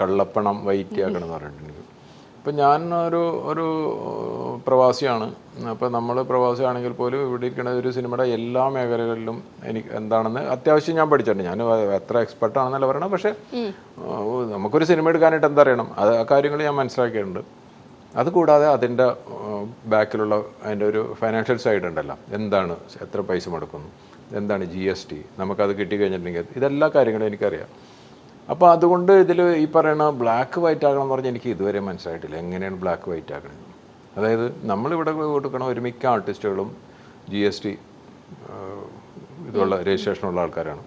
കള്ളപ്പണം വൈറ്റ് ആക്കണം എന്ന് പറഞ്ഞിട്ടുണ്ട് ഇപ്പം ഞാൻ ഒരു ഒരു പ്രവാസിയാണ്. അപ്പോൾ നമ്മൾ പ്രവാസിയാണെങ്കിൽ പോലും ഇവിടെ ഇരിക്കുന്ന ഒരു സിനിമയുടെ എല്ലാ മേഖലകളിലും എനിക്ക് എന്താണെന്ന് അത്യാവശ്യം ഞാൻ പഠിച്ചിട്ടുണ്ട്. ഞാൻ എത്ര എക്സ്പെർട്ട് ആണെന്നല്ല പറയണം പക്ഷേ നമുക്കൊരു സിനിമ എടുക്കാനായിട്ട് എന്താ അറിയണം അത് ആ കാര്യങ്ങൾ ഞാൻ മനസ്സിലാക്കിയിട്ടുണ്ട്. അതുകൂടാതെ അതിന്റെ ബാക്കിലുള്ള അതിന്റെ ഒരു ഫൈനാൻഷ്യൽ സൈഡ് ഉണ്ടല്ലോ. എന്താണ് എത്ര പൈസ മുടക്കുന്നു? എന്താണ് ജി എസ് ടി നമുക്കത് കിട്ടിക്കഴിഞ്ഞിട്ടുണ്ടെങ്കിൽ ഇതെല്ലാ കാര്യങ്ങളും എനിക്കറിയാം. അപ്പോൾ അതുകൊണ്ട് ഇതിൽ ഈ പറയുന്ന ബ്ലാക്ക് വൈറ്റ് ആകണം എന്ന് പറഞ്ഞാൽ എനിക്ക് ഇതുവരെ മനസ്സിലായിട്ടില്ല. എങ്ങനെയാണ് ബ്ലാക്ക് വൈറ്റ് ആകണത് അതായത് നമ്മളിവിടെ കൊടുക്കണ ഒരു മിക്ക ആർട്ടിസ്റ്റുകളും ജി എസ് ടി ഇതുള്ള രജിസ്ട്രേഷനുള്ള ആൾക്കാരാണ്.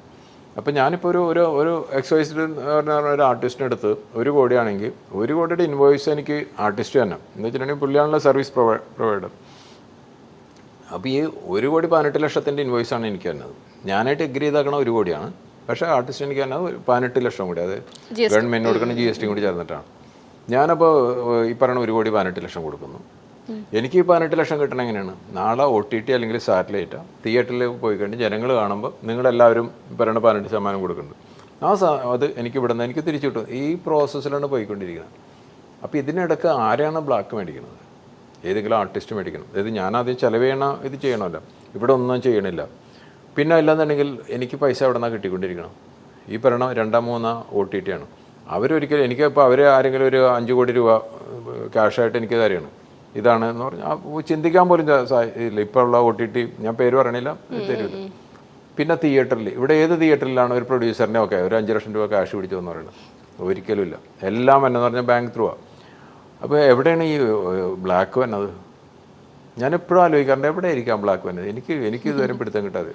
അപ്പം ഞാനിപ്പോൾ ഒരു ഒരു ഒരു എക്സൈസ്ഡ് ഒരു ആർട്ടിസ്റ്റിന്റെ അടുത്ത് ഒരു കോടിയാണെങ്കിൽ ഒരു കോടിയുടെ ഇൻവോയ്സ് എനിക്ക് ആർട്ടിസ്റ്റ് തന്നെ. എന്ന് വെച്ചിട്ടുണ്ടെങ്കിൽ പുള്ളിയാണല്ലോ സർവീസ് പ്രൊവൈ പ്രൊവൈഡർ അപ്പോൾ ഈ ഒരു കോടി പതിനെട്ട് ലക്ഷത്തിന്റെ ഇൻവോയ്സാണ് എനിക്ക് തന്നത്. ഞാനായിട്ട് എഗ്രി ചെയ്താക്കണ ഒരു കോടിയാണ്. പക്ഷേ ആർട്ടിസ്റ്റ് എനിക്ക് തന്നെ പതിനെട്ട് ലക്ഷം കൂടി അത് ഗവൺമെന്റ് കൊടുക്കണം ജി എസ് ടി കൂടി ചേർന്നിട്ടാണ്. ഞാനപ്പോൾ ഈ പറയുന്ന ഒരു കോടി പതിനെട്ട് ലക്ഷം കൊടുക്കുന്നു. എനിക്ക് ഈ പതിനെട്ട് ലക്ഷം കിട്ടണം എങ്ങനെയാണ്? നാളെ ഒ ടി ടി അല്ലെങ്കിൽ സാറ്റലൈറ്റ് തിയേറ്ററിൽ പോയി കഴിഞ്ഞ് ജനങ്ങൾ കാണുമ്പോൾ നിങ്ങളെല്ലാവരും പറയണ പറയുന്ന പതിനെട്ട് ശതമാനം കൊടുക്കുന്നുണ്ട്. ആ അത് എനിക്ക് ഇവിടുന്ന് എനിക്ക് തിരിച്ചു കിട്ടും. ഈ പ്രോസസ്സിലാണ് പോയിക്കൊണ്ടിരിക്കുന്നത്. അപ്പോൾ ഇതിനിടക്ക് ആരാണ് ബ്ലാക്ക് മേടിക്കുന്നത്? ഏതെങ്കിലും ആർട്ടിസ്റ്റ് മേടിക്കണം. അതായത് ഞാനാദ്യം ആദ്യം ചിലവ് ചെയ്യണ ഇത് ചെയ്യണമല്ലോ. ഇവിടെ ഒന്നും ചെയ്യണില്ല. പിന്നെ അല്ലാന്നുണ്ടെങ്കിൽ എനിക്ക് പൈസ എവിടെ നിന്നാണ് കിട്ടിക്കൊണ്ടിരിക്കണം? ഈ പറയണം രണ്ടാം മൂന്നാം ഒ ടി ടി ആണ്. അവരൊരിക്കലും എനിക്ക് ഇപ്പോൾ അവർ ആരെങ്കിലും ഒരു അഞ്ച് കോടി രൂപ ക്യാഷായിട്ട് എനിക്ക് തരികയാണ് ഇതാണ് എന്ന് പറഞ്ഞാൽ ചിന്തിക്കാൻ പോലും ഇല്ല. ഇപ്പോൾ ഉള്ള ഒ ടി ടി ഞാൻ പേര് പറയണില്ല തരുമില്ല പിന്നെ തിയേറ്ററിൽ ഇവിടെ ഏത് തിയേറ്ററിലാണ് ഒരു പ്രൊഡ്യൂസറിനെ ഒക്കെ ഒരു അഞ്ച് ലക്ഷം രൂപ ക്യാഷ് പിടിച്ചു എന്ന് പറയുന്നത് ഒരിക്കലും ഇല്ല. എല്ലാം എന്നു പറഞ്ഞാൽ ബാങ്ക് ത്രൂ ആണ് അപ്പോൾ എവിടെയാണ് ഈ ബ്ലാക്ക് വന്നത്? ഞാൻ എപ്പോഴും ആലോചിക്കാറുണ്ട് എവിടെ ആയിരിക്കാം ബ്ലാക്ക് വന്നത്? എനിക്ക് എനിക്ക് ഇതുവരെ പിടുത്തം കിട്ടാതെ.